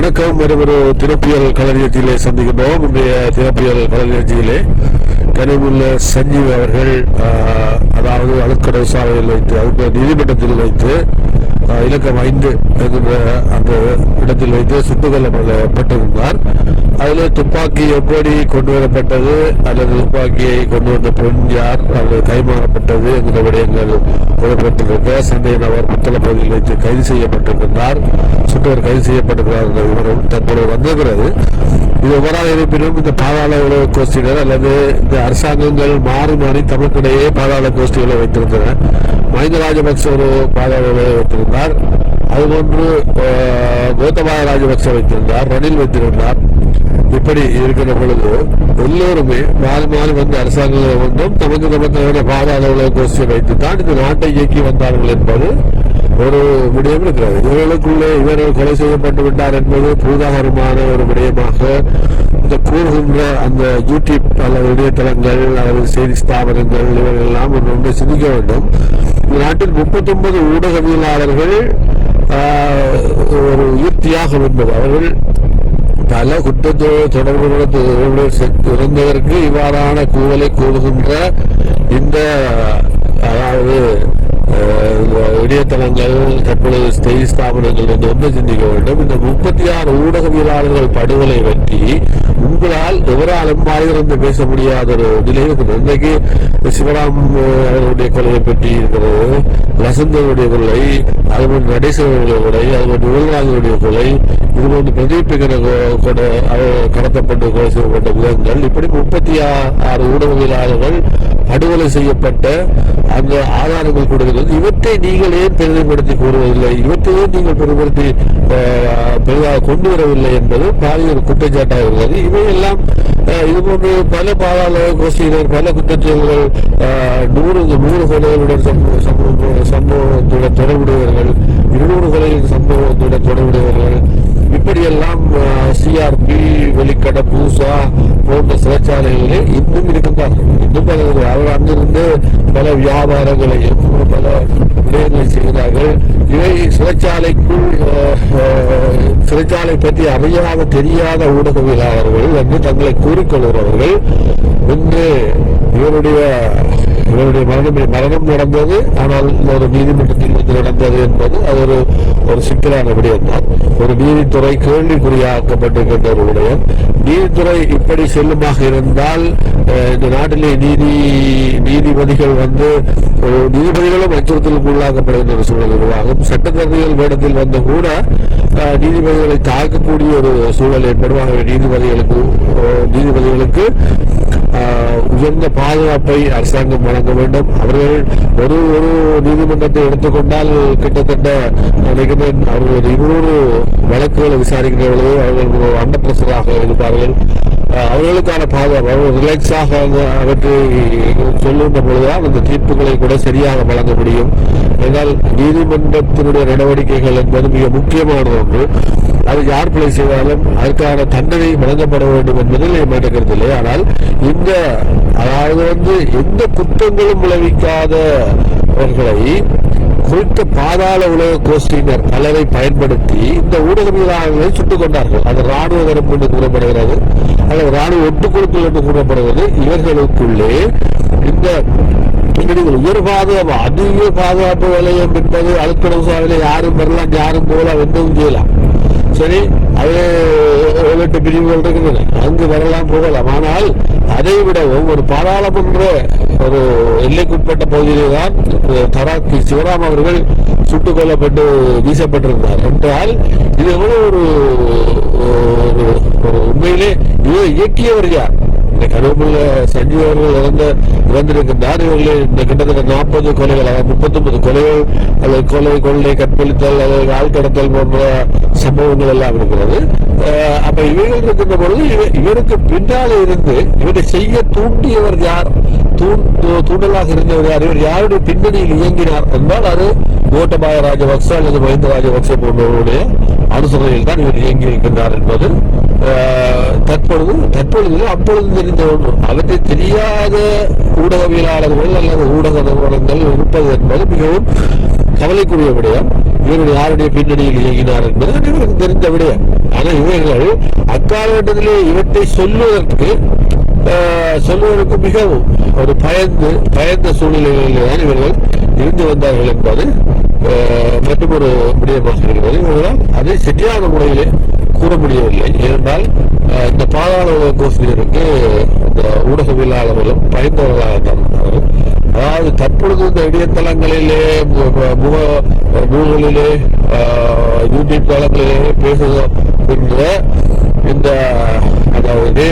வணக்கம். ஒரு ஒரு திறப்பியல் கலைஞர்ச்சியிலே சந்திக்கின்றோம். இன்றைய திறப்பியல் கலைஞர்ச்சியிலே கனிமுள்ள சஞ்சீவ் அவர்கள் அதாவது அழுக்கடை சாலையில் வைத்து அதுக்கு நீதிமன்றத்தில் வைத்து இலக்கம் ஐந்து என்கின்ற அந்த இடத்தில் வைத்து சுட்டுக் கொல்லப்பட்டிருந்தார் அதில் துப்பாக்கி எப்படி கொண்டு வரப்பட்டது அல்லது துப்பாக்கியை கொண்டு வந்த பெண் யார் அல்லது கைமாறப்பட்டது என்கிற விடயங்கள் கூறப்பட்டிருக்க சந்தை நபர் புத்தள பகுதியில் வைத்து கைது செய்யப்பட்டிருக்கின்றார். சுட்டவர் கைது செய்யப்பட்டிருக்கிறார் என்ற விவரம் தற்போது வந்திருக்கிறது. இது ஒவ்வொரு இருப்பினும் இந்த பாதாள உலக கோஷ்டிகள் அல்லது இந்த அரசாங்கங்கள் மாறி மாறி தமிழ்கிடையே பாதாள கோஷ்டிகளை வைத்திருந்தன. மஹிந்த ராஜபக்ச ஒரு பாதாள உலகை வைத்திருந்தார். அதுபோன்று கோத்தபாய ராஜபக்ச வைத்திருந்தார் ரணில் வைத்திருந்தார். இப்படி இருக்கிற பொழுது எல்லோருமே மாறி மாறி வந்து அரசாங்கங்களை ஒன்றும் தமக்கு தமக்கான பாதாள உலக கோஷ்டியை வைத்து தான் இந்த நாட்டை இயக்கி வந்தார்கள் என்பது ஒரு விடயம் இருக்கிறது. இவர்களுக்குள்ளே இவர்கள் கொலை செய்யப்பட்டு விட்டார் என்பது பூதாகரமான ஒரு விடயமாக இந்த கூறுகின்ற அந்த யூடியூப் அல்லது இணையதளங்கள் அல்லது செய்தி ஸ்தாபனங்கள் இவர்கள் எல்லாம் ஒன்று ஒன்று சிந்திக்க வேண்டும். இந்த நாட்டில் முப்பத்தொன்பது ஊடகவியலாளர்கள் ஒரு உயிர் தியாகம் என்பது அவர்கள் பல குற்றத்தோடு தொடர்புகளோடு இருந்ததற்கு இவ்வாறான கூவலை கூறுகின்ற இந்த அதாவது இணையதளங்கள் தற்பொழுது செய்தி ஸ்தாபனங்கள் வந்து ஒன்று சிந்திக்க வேண்டும். இந்த முப்பத்தி ஆறு ஊடகவியலாளர்கள் படுகொலை பற்றி உங்களால் எவராலும் வாயிலிருந்து பேச முடியாத ஒரு நிலை இருக்குது இன்றைக்கு சிவராம் அவர்களுடைய கொலையை பற்றி இருக்கிறது லசந்தனுடைய கொலை அதுபோல் நடேசனுடைய கொலை அதுபோல் விவல்ராஜனுடைய கொலை இதுபோன்று பிரதீபிக்கிற கடத்தப்பட்டு கொலை செய்யப்பட்ட விதங்கள் இப்படி முப்பத்தி ஆறு ஊடகவியலாளர்கள் படுகொலை செய்யப்பட்ட அந்த ஆதாரங்கள் கொடுக்கிறது இவற்றை நீங்கள் ஏன் கூறுவதில்லை? இவற்றையே நீங்கள் பெரிதுபடுத்தி பெரிதாக கொண்டு வரவில்லை என்பது பாரிய ஒரு குற்றச்சாட்டாக இருக்கிறது. இவையெல்லாம் இது போன்று பல பாதாள கோஷ்டியினர் பல குற்றச்செயல்கள் நூறு நூறு கொலைகளுடன் சம்பவத்துடன் தொடர்புடையவர்கள் இருநூறு கொலைகளின் சம்பவத்துடன் புதுசா பூசா போன்ற சிறைச்சாலைகளிலே இன்னும் இருக்கின்றார்கள். இன்னும் பல அவர் அங்கிருந்து பல வியாபாரங்களையும் பல விடயங்களை செய்கிறார்கள். இவை சிறைச்சாலைக்குள் சிறைச்சாலை பற்றி அறியாத தெரியாத ஊடகவியலாளர்கள் வந்து தங்களை கூறிக்கொள்கிறவர்கள். இன்று இவருடைய இவருடைய மரணம் மரணம் நடந்தது ஆனால் ஒரு நீதிமன்றத்தில் வந்து நடந்தது என்பது அது ஒரு ஒரு சிக்கலான விடயம் தான். ஒரு நீதித்துறை கேள்விக்குறியாக்கப்பட்டிருக்கின்ற ஒரு விடயம் நீதித்துறை இப்படி செல்லுமாக இருந்தால் இந்த நாட்டிலே நீதி நீதிபதிகள் வந்து நீதிபதிகளும் அச்சுறுத்தலுக்கு உள்ளாக்கப்படுகின்ற ஒரு சூழல் உருவாகும். சட்டத்தரணிகள் வேடத்தில் வந்து கூட நீதிபதிகளை தாக்கக்கூடிய ஒரு சூழல் ஏற்படும். ஆகவே நீதிபதிகளுக்கு நீதிபதிகளுக்கு உயர்ந்த பாதுகாப்பை அரசாங்கம் வழங்க வேண்டும். அவர்கள் ஒரு ஒரு நீதிமன்றத்தை எடுத்துக்கொண்டால் கிட்டத்தட்ட நினைக்கிறேன் அவர்கள் ஒரு இருநூறு வழக்குகளை விசாரிக்கிற அவர்கள் ஒரு இருப்பார்கள். அவர்களுக்கான பாதுகாப்பு அவர்கள் ரிலாக்ஸாக அவற்றை சொல்லுகின்ற பொழுதுதான் அந்த தீர்ப்புகளை கூட சரியாக வழங்க முடியும். என்றால் நீதிமன்றத்தினுடைய நடவடிக்கைகள் என்பது மிக முக்கியமான ஒன்று. அது யார் பிழை செய்தாலும் அதற்கான தண்டனை வழங்கப்பட வேண்டும் என்பதில் மாற்றுக்கிறது இல்லை ஆனால் இந்த அதாவது வந்து எந்த குற்றங்களும் விளைவிக்காதவர்களை குறித்த பாதாள உலக கோஷ்டியினர் பலரை பயன்படுத்தி இந்த ஊடகவியலாளர்களை சுட்டுக் கொண்டார்கள். அது ராணுவ தரப்பு என்று கூறப்படுகிறது. அல்லது ராணுவ ஒட்டுக்குழுக்கள் என்று கூறப்படுகிறது. இவர்களுக்குள்ளே இந்த உயர் பாதுகாப்பு அதிக பாதுகாப்பு வலயம் என்பது அழுத்தடவு சாலையில யாரும் வரலாம் யாரும் போகலாம் எந்தவும் செய்யலாம். சரி அது ஏழு பிரிவுகள் இருக்குது. அங்கு வரலாம் போகலாம். ஆனால் அதை விடவும் ஒரு பாராளுமன்ற ஒரு எல்லைக்குட்பட்ட பகுதியிலே தான் தராக்கி சிவராம் அவர்கள் சுட்டுக் கொல்லப்பட்டு வீசப்பட்டிருந்தார். என்றால் இது எவ்வளவு ஒரு ஒரு- உண்மையிலே இயக்கியவர் யார்? இந்த கருவமுள்ள சஞ்சீவ் அவர்கள் இறந்த இறந்திருக்கின்றார் இவர்கள் இந்த கிட்டத்தட்ட நாற்பது கொலைகள் அதாவது முப்பத்தொன்பது கொலைகள் அல்லது கொலை கொள்ளை கற்பழித்தல் அல்லது ஆள் கடத்தல் போன்ற சம்பவங்கள் எல்லாம் இருக்கிறது. அப்ப இவைகள் இருக்கின்ற பொழுது இவருக்கு பின்னாலே இருந்து இவரை செய்ய தூண்டியவர் யார்? தூண் தூண்டலாக இருந்தவர் யார்? இவர் யாருடைய பின்னணியில் இயங்கினார் என்றால் அது கோட்டபாய ராஜபக்ச அல்லது மஹிந்த ராஜபக்ச போன்றவருடைய அனுசரணையில் தான் இவர் இயங்கி இருக்கின்றார் என்பது தற்பொழுது தற்பொழுது அப்பொழுது தெரிந்த ஒன்று. அவற்றை தெரியாத ஊடகவியலாளர்கள் அல்லது ஊடக நிறுவனங்கள் இருப்பது என்பது மிகவும் கவலைக்குரிய விடயம். இவர்கள் யாருடைய பின்னணியில் இயங்கினார் என்பது இவருக்கு தெரிந்த விடயம். ஆனால் இவர்கள் அக்காலகட்டத்திலே இவற்றை சொல்வதற்கு ஆஹ், சொல்வதற்கு மிகவும் ஒரு பயந்து பயந்த சூழ்நிலைகளில் தான் இவர்கள் இருந்து வந்தார்கள் என்பது மற்றும் ஒரு விடயமாக இருக்கிறது. இவர்களால் அதை சரியான முறையிலே கூற முடியவில்லை. இருந்தால் இந்த பாதாள உலக கோஷ்டியருக்கு இந்த ஊடகவியலாளர்களும் பயந்தவர்களாக தான் அதாவது தற்பொழுது இந்த இணையதளங்களிலே முக நூல்களிலே ஆஹ், யூடியூப் தளங்களிலே பேசுகின்ற இந்த அதாவது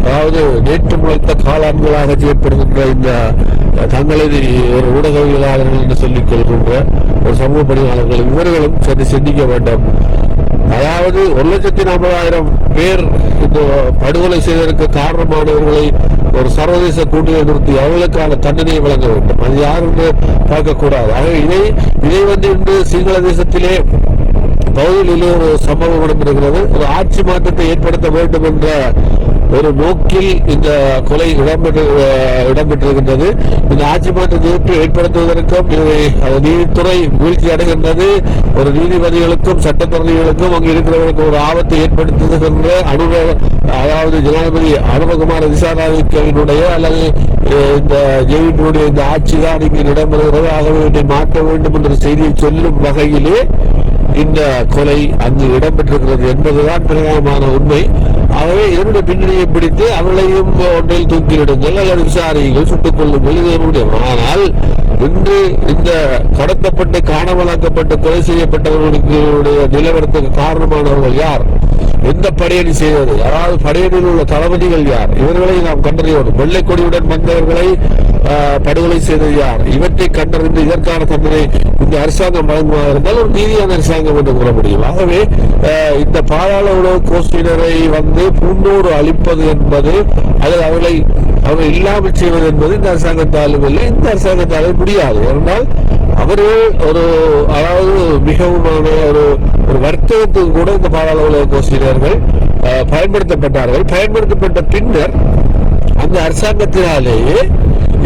அதாவது நேற்று முளைத்த காளான்களாக செய்யப்படுகின்ற இந்த தங்களது ஒரு ஊடகவியலாளர்கள் என்று சொல்லிக் கொள்கின்ற ஒரு சமூக பணியாளர்கள் இவர்களும் சென்று சிந்திக்க வேண்டும். அதாவது ஒரு லட்சத்தி நாற்பதாயிரம் பேர் படுகொலை செய்வதற்கு காரணமானவர்களை ஒரு சர்வதேச கூட்டணி நிறுத்தி அவர்களுக்கான தண்டனையை வழங்க வேண்டும். அது யாருன்னு பார்க்கக்கூடாது. ஆகவே இதை இதை வந்து இன்று சிங்கள தேசத்திலே பகுதியிலே ஒரு சம்பவம் நடந்திருக்கிறது. ஒரு ஆட்சி மாற்றத்தை ஏற்படுத்த வேண்டும் என்ற ஒரு நோக்கில் இந்த கொலை இடம்பெற்று இடம்பெற்றிருக்கின்றது. இந்த ஆட்சி மாற்றத்தை ஏற்ப- ஏற்படுத்துவதற்கும் நீதித்துறை வீழ்ச்சி அடைகின்றது. ஒரு நீதிபதிகளுக்கும் சட்டத்தரணிகளுக்கும் அங்கு இருக்கிறவர்களுக்கு ஒரு ஆபத்தை ஏற்படுத்துகின்ற அனுபவ அதாவது ஜனாதிபதி அனுபகுமார் விசாரணையினுடைய அல்லது இந்த ஜெயினுடைய இந்த ஆட்சி தான் இங்கு இடம்பெறுகிறது. ஆகவே மாற்ற வேண்டும் என்ற செய்தியை சொல்லும் வகையிலே இந்த கொலை அங்கு இடம்பெற்றிருக்கிறது என்பதுதான் பிரதானமான உண்மை. ஆகவே என்னுடைய பின்னணியை பிடித்து அவர்களையும் ஒன்றில் தூக்கிவிடுங்கள் அல்லது விசாரியுங்கள் சுட்டுக் கொள்ளுங்கள் இது என்னுடைய ஆனால் இன்று இந்த கடத்தப்பட்டு காணாமலாக்கப்பட்டு கொலை செய்யப்பட்டவர்களுடைய நிலவரத்துக்கு காரணமானவர்கள் யார்? எந்த படையணி செய்வது அதாவது படையணியில் உள்ள தளபதிகள் யார்? இவர்களை நாம் கண்டறியணும். வெள்ளை கொடியுடன் வந்தவர்களை படுகொலை செய்தது யார்? இவற்றை கண்டறிந்து இதற்கான தண்டனை இந்த அரசாங்கம் வழங்குவதாக இருந்தால் ஒரு நீதியான அரசாங்கம் என்று கூற முடியும். ஆகவே இந்த பாதாள உணவு கோஷ்டினரை வந்து பூண்டோடு அழிப்பது என்பது அல்லது அவர்களை அவர்கள் இல்லாமல் செய்வது என்பது இந்த அரசாங்கத்தாலும் இல்லை. இந்த அரசாங்கத்தாலும் முடியாது. ஏனென்றால் அவர்கள் ஒரு அதாவது மிகவும் ஒரு ஒரு வர்த்தகத்துக்கு கூட இந்த பாராளுமன்ற உலக பயன்படுத்தப்பட்டார்கள். பயன்படுத்தப்பட்ட பின்னர் அந்த அரசாங்கத்தினாலேயே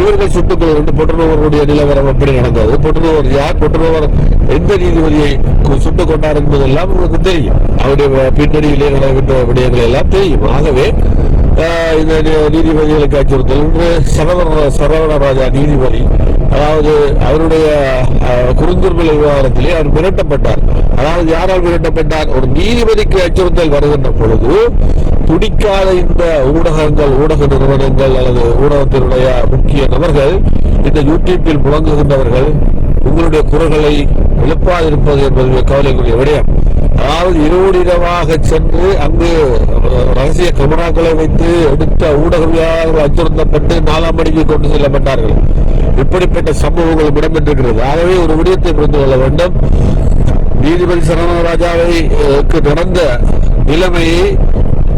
இவர்கள் சுட்டுக் கொள்கின்ற பொட்டுநோவருடைய நிலவரம் எப்படி நடந்தது. பொட்டுநோவர் யார்? பொட்டுநோவர் எந்த நீதிபதியை சுட்டுக் கொண்டார் என்பதெல்லாம் உங்களுக்கு தெரியும். அவருடைய பின்னணியிலே நடைபெற்ற விடயங்கள் எல்லாம் தெரியும். ஆகவே இந்த நீதிபதிகளுக்கு அச்சுறுத்தல் இன்று சரவண சரவணராஜா நீதிபதி அதாவது அவருடைய ஆஹ், விவகாரத்திலே அவர் மிரட்டப்பட்டார். அதாவது யாரால் மிரட்டப்பட்டார்? ஒரு நீதிபதிக்கு அச்சுறுத்தல் வருகின்ற பொழுது துடிக்காத இந்த ஊடகங்கள் ஊடக நிறுவனங்கள் அல்லது ஊடகத்தினுடைய முக்கிய நபர்கள் இந்த யூடியூப்பில் முழங்குகின்றவர்கள் உங்களுடைய குரல்களை எழுப்பாதிருப்பது என்பது கவலைக்குரிய விடயம். அதாவது இரவோடு இரவாக சென்று அங்கு ரகசிய கேமராக்களை வைத்து எடுத்த ஊடகவியலாளர்கள் அச்சுறுத்தப்பட்டு நாலாம் மணிக்கு கொண்டு செல்லப்பட்டார்கள். இப்படிப்பட்ட சம்பவங்கள் இடம்பெற்றிருக்கிறது. ஆகவே ஒரு விடயத்தை புரிந்து கொள்ள வேண்டும். நீதிபதி சரணராஜாவை நடந்த நிலைமையை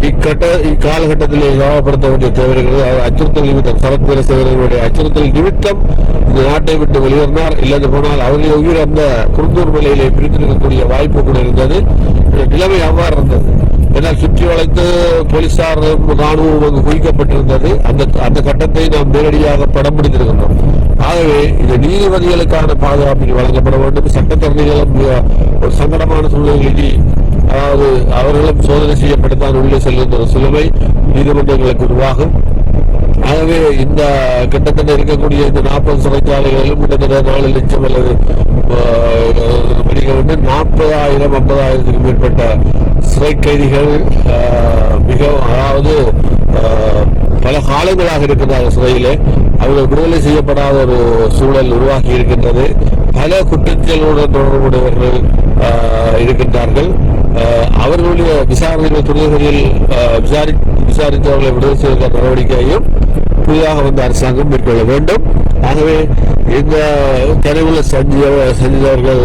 இக்கட்ட இக்காலகட்டத்திலே கவனப்படுத்த வேண்டிய தேவை இருக்கிறது அச்சுறுத்தல் நிமித்தம் சரத் வீரசேகரனுடைய அச்சுறுத்தல் நிமித்தம் இந்த நாட்டை விட்டு வெளியேறினார். இல்லது போனால் அவருடைய உயிர் அந்த குருந்தூர் மலையிலே பிரித்திருக்கக்கூடிய வாய்ப்பு கூட இருந்தது. நிலைமை அவ்வாறு இருந்தது. ஏன்னால் சுற்றி வளைத்து போலீசார் ராணுவம் அங்கு குவிக்கப்பட்டிருந்தது. அந்த அந்த கட்டத்தை நாம் நேரடியாக படம் பிடித்திருக்கின்றோம். ஆகவே இந்த நீதிபதிகளுக்கான பாதுகாப்பு வழங்கப்பட வேண்டும். சட்டத்தரணிகளும் ஒரு சங்கடமான சூழ்நிலை அதாவது அவர்களும் சோதனை செய்யப்பட்டுத்தான் உள்ளே செல்கின்ற ஒரு நீதிமன்றங்களுக்கு உருவாகும். ஆகவே இந்த கிட்டத்தட்ட இருக்கக்கூடிய இந்த நாற்பது சிறைச்சாலைகளிலும் கிட்டத்தட்ட நாலு லட்சம் அல்லது படிகள் வந்து நாற்பதாயிரம் ஐம்பதாயிரத்துக்கு மேற்பட்ட சிறை கைதிகள் ஆஹ், மிக அதாவது ஆஹ், பல காலங்களாக இருக்கிறார்கள் சிறையிலே. அவர்கள் விடுதலை செய்யப்படாத ஒரு சூழல் உருவாகி இருக்கின்றது. பல குற்றச்செயலுடன் தொடர்புடையவர்கள் இருக்கின்றார்கள். ஆஹ், அவர்களுடைய விசாரணைகள் துறைகளில் விசாரி விசாரித்தவர்களை விடுதலை செய்வதற்கான நடவடிக்கையையும் புதிதாக வந்த அரசாங்கம் மேற்கொள்ள வேண்டும். ஆகவே இந்த தெருவில் சஞ்சீவ சஞ்சீவர்கள்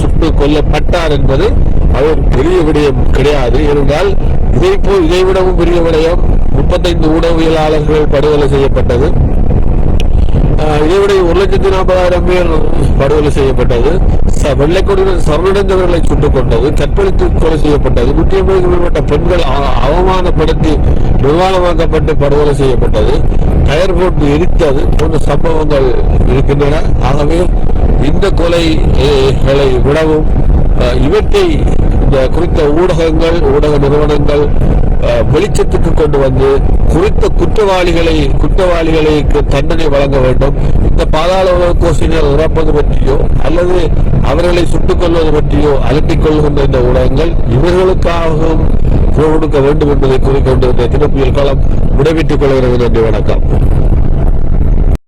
சுட்டு கொல்லப்பட்டார் என்பது அது ஒரு பெரிய விடயம் கிடையாது. ஏனென்றால் இதை போ இதை விடவும் பெரிய விடயம் முப்பத்தைந்து ஊடகவியலாளர்கள் படுகொலை செய்யப்பட்டது. ஆஹ் இதைவிட ஒரு லட்சத்தி நாற்பதாயிரம் பேர் படுகொலை செய்யப்பட்டது. வெள்ளைக்கொடிகள் சரணடைந்தவர்களை சுட்டுக் கொண்டது கற்பழித்து கொலை செய்யப்பட்டது நூற்றி ஐம்பதுக்கு மேற்பட்ட பெண்கள் அவமானப்படுத்தி நிர்வாணமாக்கப்பட்டு படுகொலை செய்யப்பட்டது. டயர் போட்டு எரித்தது போன்ற சம்பவங்கள் இருக்கின்றன. ஆகவே இந்த கொலைகளை விடவும் இவற்றை இந்த குறித்த ஊடகங்கள் ஊடக நிறுவனங்கள் வெளிச்சத்துக்கு கொண்டு வந்து குறித்த குற்றவாளிகளை குற்றவாளிகளுக்கு தண்டனை வழங்க வேண்டும். இந்த பாதாள உலக கோஷினர் இறப்பது பற்றியோ அல்லது அவர்களை சுட்டுக் கொள்வது பற்றியோ அலட்டிக் கொள்கின்ற இந்த ஊடகங்கள் இவர்களுக்காகவும் கொடுக்க வேண்டும் என்பதை கூறிக்கொண்டிருந்த திருப்பியல் காலம் விடைபெற்றுக் கொள்கிறது நன்றி வணக்கம்.